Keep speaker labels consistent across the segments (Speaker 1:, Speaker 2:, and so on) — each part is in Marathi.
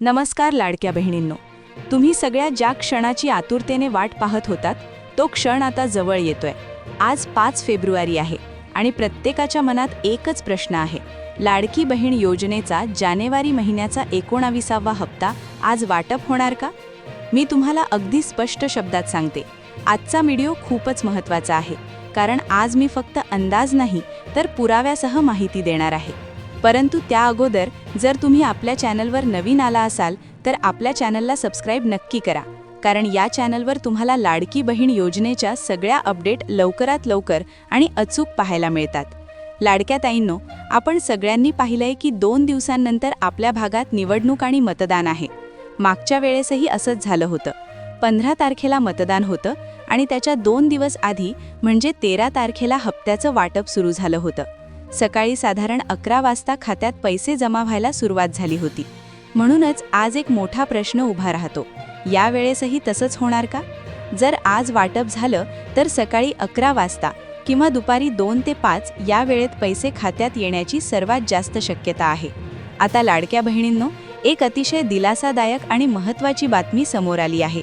Speaker 1: नमस्कार लाडक्या बहिणींनो. तुम्ही सगळ्या ज्या क्षणाची आतुरतेने वाट पाहत होतात तो क्षण आता जवळ येतोय. आज पाच फेब्रुवारी आहे आणि प्रत्येकाच्या मनात एकच प्रश्न आहे. लाडकी बहीण योजनेचा जानेवारी महिन्याचा एकोणाविसावा हप्ता आज वाटप होणार का? मी तुम्हाला अगदी स्पष्ट शब्दात सांगते. आजचा व्हिडिओ खूपच महत्त्वाचा आहे. कारण आज मी फक्त अंदाज नाही तर पुराव्यासह माहिती देणार आहे. परंतु त्या अगोदर जर तुम्ही आपल्या चॅनलवर नवीन आला असाल तर आपल्या चॅनलला सबस्क्राईब नक्की करा. कारण या चॅनलवर तुम्हाला लाडकी बहीण योजनेच्या सगळ्या अपडेट लवकरात लवकर आणि अचूक पाहायला मिळतात. लाडक्या ताईंनो आपण सगळ्यांनी पाहिलंय की दोन दिवसांनंतर आपल्या भागात निवडणूक आणि मतदान आहे. मागच्या वेळेसही असंच झालं होतं. पंधरा तारखेला मतदान होतं आणि त्याच्या दोन दिवस आधी म्हणजे तेरा तारखेला हप्त्याचं वाटप सुरू झालं होतं. सकाळी साधारण अकरा वाजता खात्यात पैसे जमा व्हायला सुरुवात झाली होती. म्हणूनच आज एक मोठा प्रश्न उभा राहतो. या वेळेसही तसंच होणार का? जर आज वाटप झालं तर सकाळी अकरा वाजता किंवा दुपारी दोन ते पाच या वेळेत पैसे खात्यात येण्याची सर्वात जास्त शक्यता आहे. आता लाडक्या बहिणींनो एक अतिशय दिलासादायक आणि महत्त्वाची बातमी समोर आली आहे.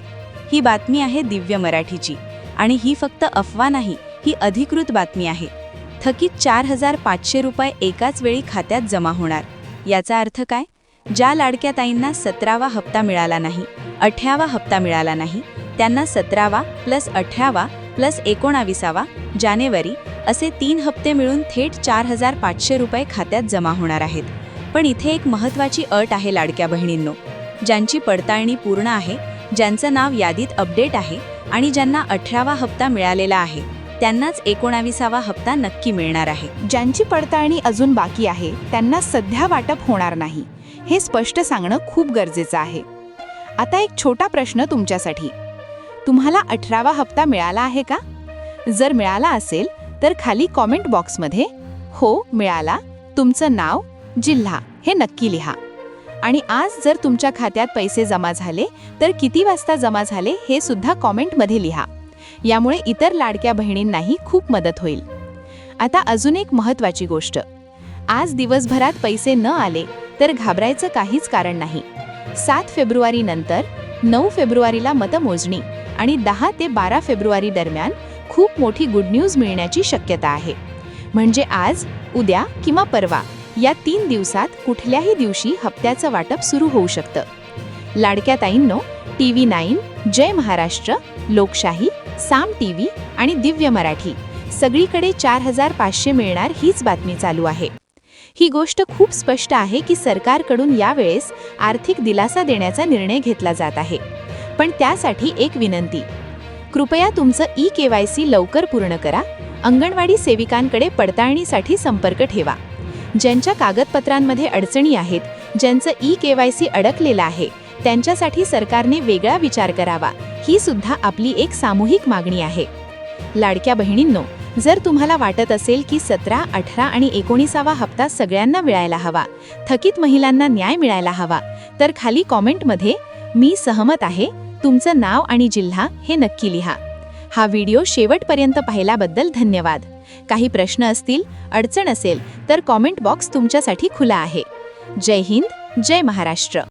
Speaker 1: ही बातमी आहे दिव्य मराठीची. आणि ही फक्त अफवा नाही ही अधिकृत बातमी आहे. थकीत चार हजार पाचशे रुपये एकाच वेळी खात्यात जमा होणार. याचा अर्थ काय? ज्या लाडक्या ताईंना सतरावा हप्ता मिळाला नाही अठरावा हप्ता मिळाला नाही त्यांना सतरावा प्लस अठरावा प्लस एकोणाविसावा जानेवारी असे तीन हप्ते मिळून थेट चार हजार पाचशे रुपये खात्यात जमा होणार आहेत. पण इथे एक महत्त्वाची अट आहे लाडक्या बहिणींनो. ज्यांची पडताळणी पूर्ण आहे ज्यांचं नाव यादीत अपडेट आहे आणि ज्यांना अठरावा हप्ता मिळालेला आहे. त्यांनाच एकोणाविसावा हप्ता नक्की मिळणार आहे.
Speaker 2: ज्यांची पडताळणी अजून बाकी आहे त्यांना सध्या वाटप होणार नाही. हे स्पष्ट सांगणं खूप गरजेचं आहे. आता एक छोटा प्रश्न तुमच्यासाठी. तुम्हाला अठरावा हप्ता मिळाला आहे का? जर मिळाला असेल तर खाली कॉमेंट बॉक्समध्ये हो मिळाला तुमचं नाव जिल्हा हे नक्की लिहा. आणि आज जर तुमच्या खात्यात पैसे जमा झाले तर किती वाजता जमा झाले हे सुद्धा कॉमेंटमध्ये लिहा. यामुळे इतर लाडक्या बहिणींनाही खूप मदत होईल. आता अजून एक महत्त्वाची गोष्ट. आज दिवसभरात पैसे न आले तर घाबरायचं काहीच कारण नाही. सात फेब्रुवारी नंतर नऊ फेब्रुवारीला मतमोजणी आणि दहा ते बारा फेब्रुवारी दरम्यान खूप मोठी गुड न्यूज मिळण्याची शक्यता आहे. म्हणजे आज उद्या किंवा परवा या तीन दिवसात कुठल्याही दिवशी हप्त्याचं वाटप सुरू होऊ शकतं. लाडक्या ताईंनो T V nine Jai Maharashtra Lokshahi Saam T V आणि दिव्य मराठी. सगळीकडे चार हजार पाचशे मिळणार हीच बातमी चालू आहे. ही गोष्ट खूप स्पष्ट आहे की सरकारकडून यावेळेस आर्थिक दिलासा देण्याचा निर्णय घेतला जात आहे. पण त्यासाठी एक विनंती. कृपया तुमचं ई के वाय सी लवकर पूर्ण करा. अंगणवाडी सेविकांकडे पडताळणीसाठी संपर्क ठेवा. ज्यांच्या कागदपत्रांमध्ये अडचणी आहेत ज्यांचं ई के वाय सी अडकलेलं आहे त्यांच्यासाठी सरकारने वेगळा विचार करावा. ही सुद्धा आपली एक सामूहिक मागणी आहे. लाडक्या बहिणींनो जर तुम्हाला वाटत असेल की सतरा अठरा आणि एकोणीसावा हप्ता सगळ्यांना मिळायला हवा थकीत महिलांना न्याय मिळायला हवा तर खाली कॉमेंटमध्ये मी सहमत आहे तुमचं नाव आणि जिल्हा हे नक्की लिहा. हा व्हिडिओ शेवटपर्यंत पाहिल्याबद्दल धन्यवाद. काही प्रश्न असतील अडचण असेल तर कॉमेंट बॉक्स तुमच्यासाठी खुला आहे. जय हिंद जय महाराष्ट्र.